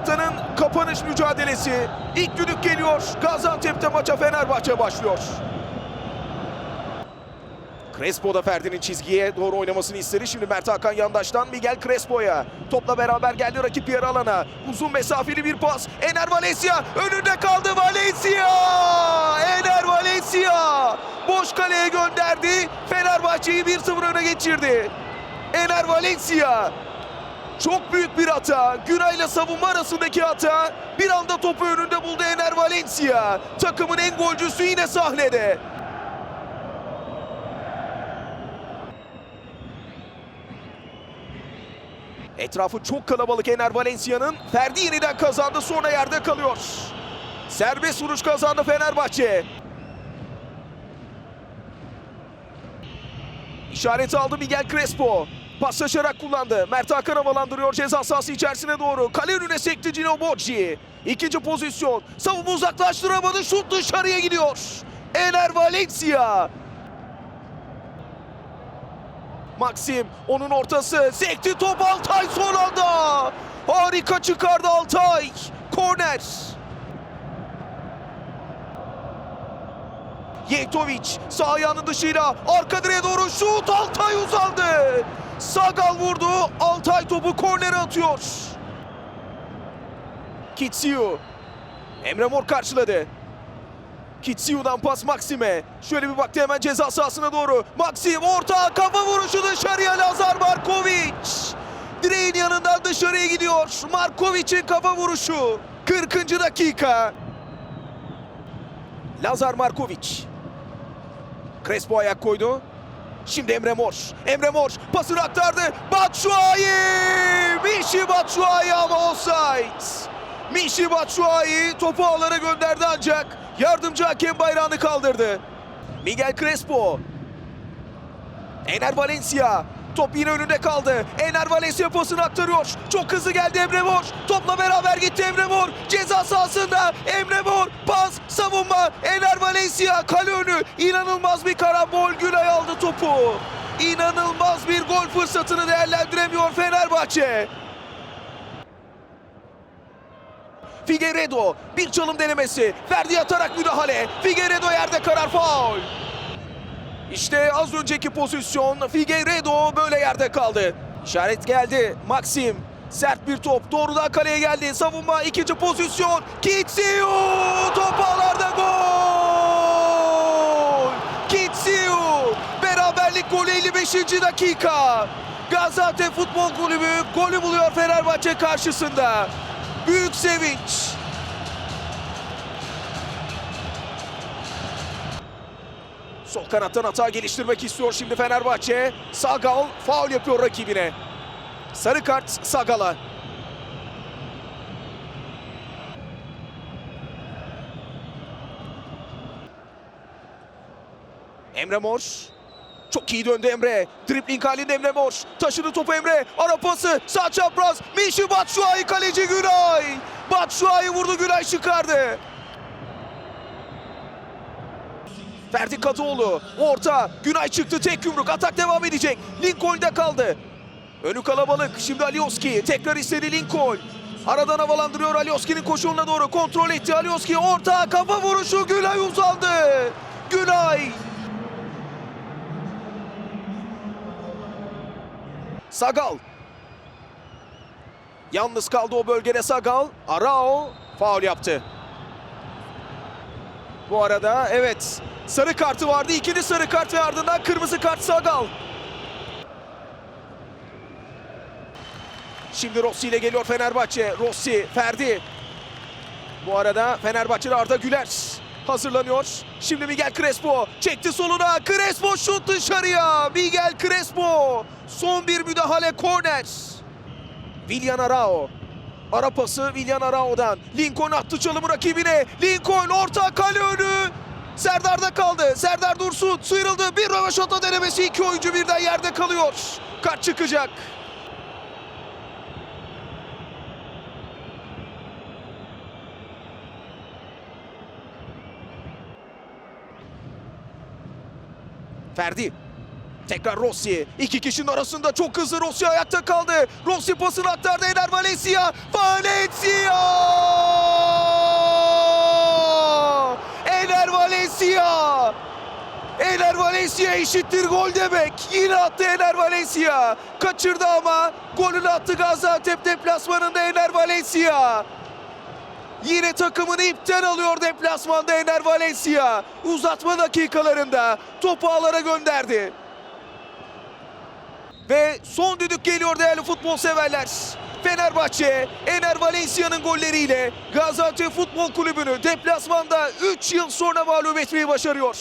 Haftanın kapanış mücadelesi. İlk düdük geliyor. Gaziantep'te maça Fenerbahçe başlıyor. Crespo da Ferdi'nin çizgiye doğru oynamasını istedi. Şimdi Mert Hakan yandaştan Miguel Crespo'ya. Topla beraber geldi rakip yarı alana. Uzun mesafeli bir pas. Ener Valencia önünde kaldı Valencia! Ener Valencia! Boş kaleye gönderdi. Fenerbahçe'yi 1-0 öne geçirdi. Ener Valencia çok büyük bir hata. Günay'la savunma arasındaki hata. Bir anda topu önünde buldu Ener Valencia. Takımın en golcüsü yine sahnede. Etrafı çok kalabalık Ener Valencia'nın. Ferdi yeniden kazandı sonra yerde kalıyor. Serbest vuruş kazandı Fenerbahçe. İşareti aldı Miguel Crespo. Paslaşarak kullandı. Mert Hakan havalandırıyor ceza sahası içerisine doğru. Kale önüne sekti Cino Bocci. İkinci pozisyon. Savunma uzaklaştıramadı. Şut dışarıya gidiyor. Ener Valencia. Maxim onun ortası. Sekti top Altay son anda. Harika çıkardı Altay. Korner. Yektovic sağ ayağının dışıyla arka direğe doğru şut Altay uzandı. Sagal vurdu. Altay topu kornere atıyor. Kitsiu. Emre Mor karşıladı. Kitsiu'dan pas Maxim'e. Şöyle bir baktı hemen ceza sahasına doğru. Maxim orta kafa vuruşu dışarıya Lazar Markovic. Direğin yanından dışarıya gidiyor. Markovic'in kafa vuruşu. 40. dakika. Lazar Markovic. Crespo ayak koydu. Şimdi Emre Mor. Emre Mor pasını aktardı. Batshuayi! Mişi Batshuayi ama offside. Mişi Batshuayi topu ağlara gönderdi ancak yardımcı hakem bayrağını kaldırdı. Miguel Crespo. Ener Valencia. Top yine önünde kaldı. Ener Valencia pasını aktarıyor. Çok hızlı geldi Emre Mor. Topla beraber gitti Emre Mor. Ceza sahasında Emre Mor. Pas, savunma. Ener Valencia kale önü. İnanılmaz bir karambol. Gülay aldı topu. İnanılmaz bir gol fırsatını değerlendiremiyor Fenerbahçe. Figueiredo bir çalım denemesi. Ferdi atarak müdahale. Figueiredo yerde karar faul. İşte az önceki pozisyon Figueiredo böyle yerde kaldı. İşaret geldi. Maxim sert bir top doğrudan kaleye geldi. Savunma ikinci pozisyon. Kitsiu top ağlarda gol. Kitsiu beraberlik golü 55. dakika. Gaziantep Futbol Kulübü golü buluyor Fenerbahçe karşısında. Büyük sevinç. Sol kanattan hata geliştirmek istiyor şimdi Fenerbahçe. Sagal faul yapıyor rakibine. Sarı kart Sagal'a. Emre Mor. Çok iyi döndü Emre. Dribling halinde Emre Mor. Taşıdı topu Emre. Ara pası. Sağ çapraz. Mişi Batshuayi kaleci Günay. Batshuayi vurdu Günay çıkardı. Ferdi Kadıoğlu orta Günay çıktı tek yumruk atak devam edecek. Lincoln'de kaldı. Önü kalabalık şimdi Alioski tekrar istedi Lincoln. Aradan havalandırıyor Alioski'nin koşuğuna doğru kontrol etti. Alioski orta kafa vuruşu Günay uzandı. Günay Sagal. Yalnız kaldı o bölgede Sagal. Arao faul yaptı. Bu arada evet sarı kartı vardı. İkinci sarı kart ve ardından kırmızı kart Sagal. Şimdi Rossi ile geliyor Fenerbahçe. Rossi, Ferdi. Bu arada Fenerbahçe'de Arda Güler hazırlanıyor. Şimdi Miguel Crespo çekti soluna. Crespo şut dışarıya. Miguel Crespo. Son bir müdahale korner. Willian Arao. Ara pası Willian Arao'dan. Lincoln attı çalımı rakibine. Lincoln orta kale önü. Serdar'da kaldı. Serdar Dursun sıyrıldı. Bir röveşata denemesi. iki oyuncu birden yerde kalıyor. Kart çıkacak. Ferdi. Tekrar Rossi. iki kişinin arasında çok hızlı Rossi ayakta kaldı. Rossi pasını aktardı Ener Valencia. Valencia! Ener Valencia! Ener Valencia eşittir gol demek. Yine attı Ener Valencia. Kaçırdı ama golünü attı Gaziantep deplasmanında Ener Valencia. Yine takımını ipten alıyor deplasmanda Ener Valencia. Uzatma dakikalarında topu ağlara gönderdi. Ve son düdük geliyor değerli futbol severler. Fenerbahçe Ener Valencia'nın golleriyle Gaziantep Futbol Kulübü'nü deplasmanda 3 yıl sonra mağlup etmeyi başarıyor.